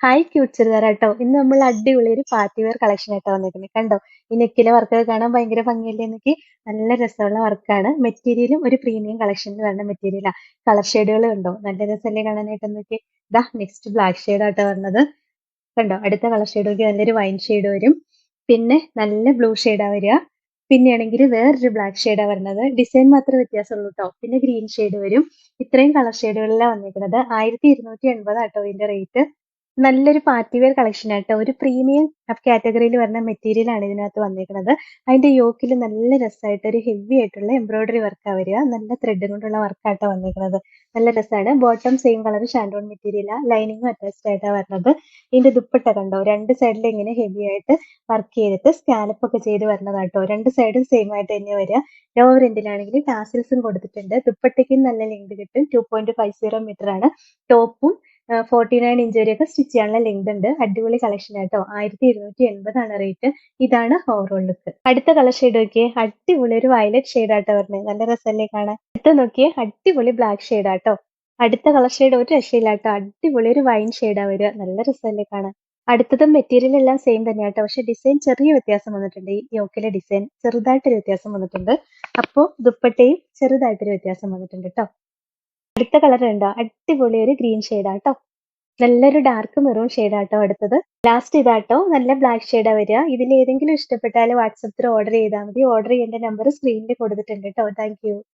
Hi cute ചുരിദാറാട്ടോ ഇന്ന് നമ്മൾ അടിപൊളി ഒരു പാർട്ടി വെയർ കളക്ഷൻ ആയിട്ടാണ് വന്നിരിക്കുന്നത് കണ്ടോ? ഈ നെക്കിലെ വർക്കൊക്കെ കാണാൻ ഭയങ്കര ഭംഗിയല്ലേ എനിക്ക് നല്ല രസമുള്ള വർക്കാണ് മെറ്റീരിയലും ഒരു പ്രീമിയം കളക്ഷനിൽ വരുന്ന മെറ്റീരിയലാണ് കളർ ഷെയ്ഡുകൾ കണ്ടോ? നല്ല രസമല്ലേ കാണാനായിട്ട് നോക്കി? ഇതാ നെക്സ്റ്റ് ബ്ലാക്ക് ഷെയ്ഡ് ആട്ടോ വരുന്നത് കണ്ടോ? അടുത്ത കളർ ഷെയ്ഡ് നോക്കി നല്ലൊരു വൈൻ ഷെയ്ഡ് വരും. പിന്നെ നല്ല ബ്ലൂ ഷെയ്ഡാ വരിക. പിന്നെയാണെങ്കിൽ വേറൊരു ബ്ലാക്ക് ഷെയ്ഡാ വരുന്നത് ഡിസൈൻ മാത്രമേ വ്യത്യാസമുള്ളൂ കേട്ടോ പിന്നെ ഗ്രീൻ ഷെയ്ഡ് വരും. ഇത്രയും കളർ ഷെയ്ഡുകളിലാണ് വന്നിരിക്കുന്നത്. ആയിരത്തി ഇരുന്നൂറ്റി എൺപത് ആട്ടോ ഇതിന്റെ റേറ്റ് നല്ലൊരു പാർട്ടി വെയർ കളക്ഷൻ ആട്ടോ. ഒരു പ്രീമിയം കാറ്റഗറിയിൽ വരുന്ന മെറ്റീരിയൽ ആണ് ഇതിനകത്ത് വന്നിരിക്കുന്നത്. അതിന്റെ യോക്കിൽ നല്ല രസമായിട്ട് ഒരു ഹെവി ആയിട്ടുള്ള എംബ്രോയിഡറി വർക്കാ വരിക. നല്ല ത്രെഡ് കൊണ്ടുള്ള വർക്കാട്ടോ വന്നിരിക്കുന്നത്. നല്ല രസമാണ്. ബോട്ടം സെയിം കളർ ഷാൻഡോൺ മെറ്റീരിയൽ ലൈനിങ്ങും അറ്റാച്ച്ഡ് ആയിട്ടാണ് വരുന്നത്. ഇതിന്റെ ദുപ്പട്ട കണ്ടോ? രണ്ട് സൈഡിൽ ഇങ്ങനെ ഹെവി ആയിട്ട് വർക്ക് ചെയ്തിട്ട് സ്കാലപ്പ് ഒക്കെ ചെയ്ത് വരുന്നതാട്ടോ രണ്ട് സൈഡും സെയിം ആയിട്ട് തന്നെ വരിക. ലോവർ എൻഡിലാണെങ്കിൽ ടാസിൽസും കൊടുത്തിട്ടുണ്ട്. ദുപ്പട്ടയ്ക്കും നല്ല ലെങ്ത് കിട്ടും. Two point five zero metre ആണ്. ടോപ്പും ഫോർട്ടി നയൻ ഇഞ്ച് വരെയൊക്കെ സ്റ്റിച്ച് ചെയ്യാനുള്ള ലെങ്ത് ഉണ്ട്. അടിപൊളി കളക്ഷൻ ആട്ടോ. ആയിരത്തി ഇരുന്നൂറ്റി എൺപതാണ് റേറ്റ് ഇതാണ് ഓവറോൾ ലുക്ക് അടുത്ത കളർ ഷെയ്ഡ് നോക്കിയേ. അടിപൊളി ഒരു വയലറ്റ് ഷെയ്ഡ് ആട്ടോ വരുന്നത്. നല്ല രസമല്ലേ കാണാൻ. അടുത്ത നോക്കിയേ. അടിപൊളി ബ്ലാക്ക് ഷെയ്ഡ് ആട്ടോ. അടുത്ത കളർ ഷെയ്ഡ് ഒരു രക്ഷയില്ലാട്ടോ അടിപൊളി ഒരു വൈൻ ഷെയ്ഡാ വരിക. നല്ല രസമല്ലേ കാണാൻ. അടുത്തതും മെറ്റീരിയൽ എല്ലാം സെയിം തന്നെയാട്ടോ പക്ഷെ ഡിസൈൻ ചെറിയ വ്യത്യാസം വന്നിട്ടുണ്ട്. ഈ യോക്കിലെ ഡിസൈൻ ചെറുതായിട്ടൊരു വ്യത്യാസം വന്നിട്ടുണ്ട്. അപ്പോ ദുപ്പട്ടയും ചെറുതായിട്ടൊരു വ്യത്യാസം വന്നിട്ടുണ്ട് കേട്ടോ. അടുത്ത കളർ ഉണ്ടോ അടിപൊളി ഒരു ഗ്രീൻ ഷെയ്ഡാട്ടോ നല്ലൊരു ഡാർക്ക് മെറൂൺ ഷെയ്ഡാട്ടോ അടുത്തത്. ലാസ്റ്റ് ഇതാട്ടോ. നല്ല ബ്ലാക്ക് ഷെയ്ഡാ വരിക. ഇതിൽ ഏതെങ്കിലും ഇഷ്ടപ്പെട്ടാൽ വാട്സപ്പിൽ ഓർഡർ ചെയ്താൽ മതി. ഓർഡർ ചെയ്യേണ്ട നമ്പർ സ്ക്രീനിൽ കൊടുത്തിട്ടുണ്ട് കേട്ടോ താങ്ക്